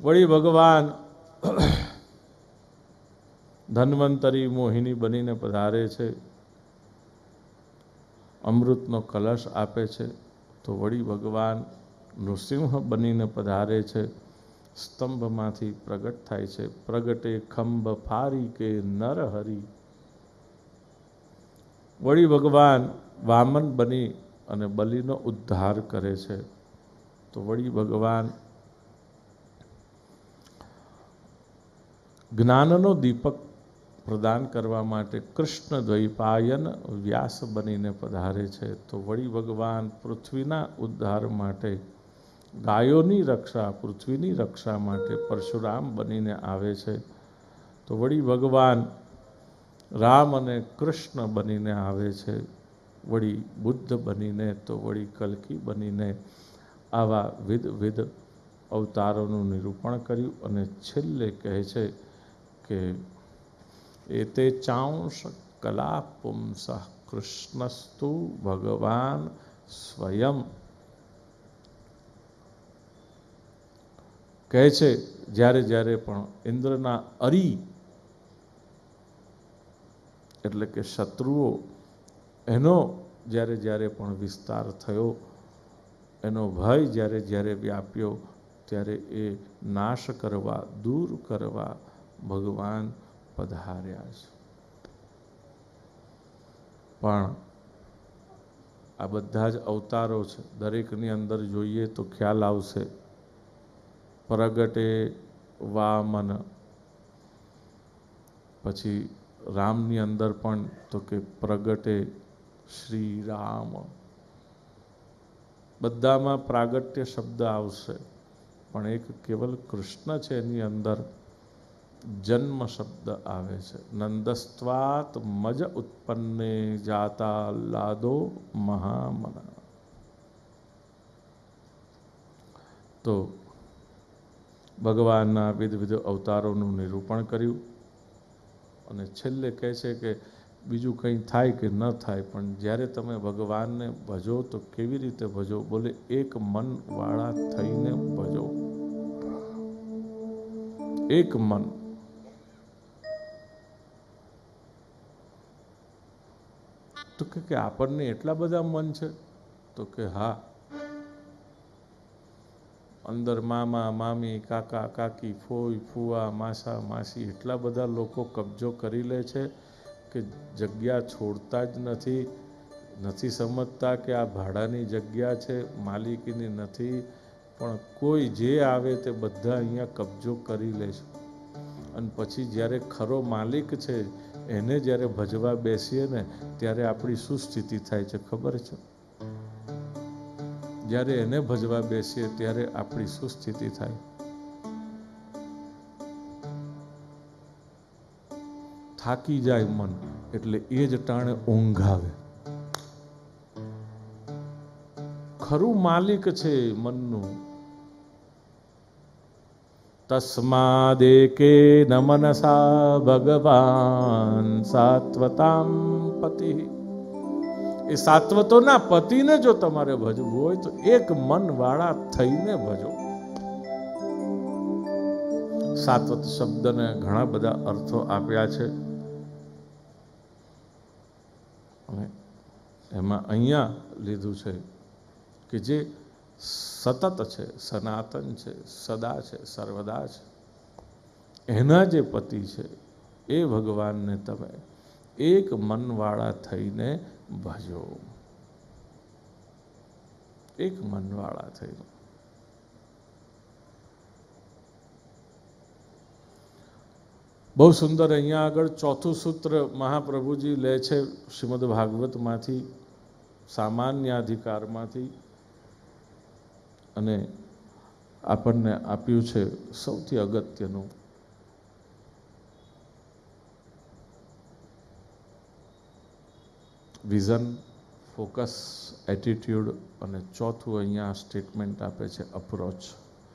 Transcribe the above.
વળી ભગવાન ધન્વંતરી મોહિની બનીને પધારે છે. અમૃતનો કલશ આપે છે. તો વળી ભગવાન નૃસિંહ બનીને પધારે છે. સ્તંભમાંથી પ્રગટ થાય છે. પ્રગટે ખંભ ફારી કે નર હરી. વળી ભગવાન વામન બની અને બલિનો ઉદ્ધાર કરે છે. તો વળી ભગવાન જ્ઞાનનો દીપક પ્રદાન કરવા માટે કૃષ્ણ દ્વૈપાયન વ્યાસ બનીને પધારે છે. તો વળી ભગવાન પૃથ્વીના ઉદ્ધાર માટે, ગાયોની રક્ષા, પૃથ્વીની રક્ષા માટે પરશુરામ બનીને આવે છે. તો વળી ભગવાન રામ અને કૃષ્ણ બનીને આવે છે. વળી બુદ્ધ બનીને, તો વળી કલકી બનીને આવા વિધ વિધ અવતારોનું નિરૂપણ કર્યું અને છેલ્લે કહે છે કે એતે ચાંશ કલા પુંસ કૃષ્ણસ્તુ ભગવાન સ્વયં કહે છે જ્યારે જ્યારે પણ ઇન્દ્રના અરી એટલે કે શત્રુઓ એનો જ્યારે જ્યારે પણ વિસ્તાર થયો એનો ભય જ્યારે જ્યારે વ્યાપ્યો ત્યારે એ નાશ કરવા દૂર કરવા ભગવાન પધાર્યા છે. પણ આ બધા જ અવતારો છે. દરેકની અંદર જોઈએ તો ખ્યાલ આવશે. પ્રગટે વામન. પછી રામની અંદર પણ તો કે પ્રગટે શ્રી રામ બધામાં પ્રાગટ્ય શબ્દ આવશે. પણ એક કેવલ કૃષ્ણ છે એની અંદર. જન્મ શબ્દ આવે છે. નંદસ્વાત મજ ઉત્પન્ને જાતા લાદો મહામના. તો ભગવાનના વિધ વિધ અવતારોનું નિરૂપણ કર્યું અને છેલ્લે કહે છે કે બીજું કંઈ થાય કે ન થાય, પણ જ્યારે તમે ભગવાનને ભજો તો કેવી રીતે ભજો? બોલે, એક મનવાળા થઈને ભજો. એક મન કે કે આપણને એટલા બધા મન છે? તો કે હા. અંદર મામા, મામી, કાકા, કાકી, ફોઈ, ફુવા, માસા, માસી એટલા બધા લોકો કબજો કરી લે છે કે જગ્યા છોડતા જ નથી. નથી સમજતા કે આ ભાડાની જગ્યા છે, માલિકીની નથી, પણ કોઈ જે આવે તે બધા અહીંયા કબજો કરી લે છે. અને પછી જ્યારે ખરો માલિક છે એને જ્યારે ભજવા બેસીએ ને, ત્યારે આપણી શું સ્થિતિ થાય છે ખબર છે? જ્યારે એને ભજવા બેસીએ, ત્યારે આપણી શું સ્થિતિ થાય? થાકી જાય મન, એટલે એ જ ટાણે ઊંઘ આવે. ખરું માલિક છે મનનું. તસ્માદેકે ન મનસા ભગવાન સાત્વતામ પતિ એ સાત્વતોના પતિને જો તમારે ભજવું હોય તો એક મન વાળા થઈને ભજો। સાત્વત શબ્દને ઘણા બધા અર્થો આપ્યા છે। એમાં અહીંયા લીધું છે કે જે સતત છે, સનાતન છે, સદા છે, સર્વદા છે. એના જે પતિ છે, એ ભગવાનને તમે એક મનવાળા થઈને ભજો. એક મનવાળા થઈને. બહુ સુંદર, અહીંયા આગળ ચોથું સૂત્ર મહાપ્રભુજી લે છે શ્રીમદ ભાગવતમાંથી સામાન્ય અધિકારમાંથી અને આપણને આપ્યું છે સૌથી અગત્યનું. વિઝન ફોકસ એટીટ્યુડ અને ચોથું અહીંયા સ્ટેટમેન્ટ આપે છે અપ્રોચ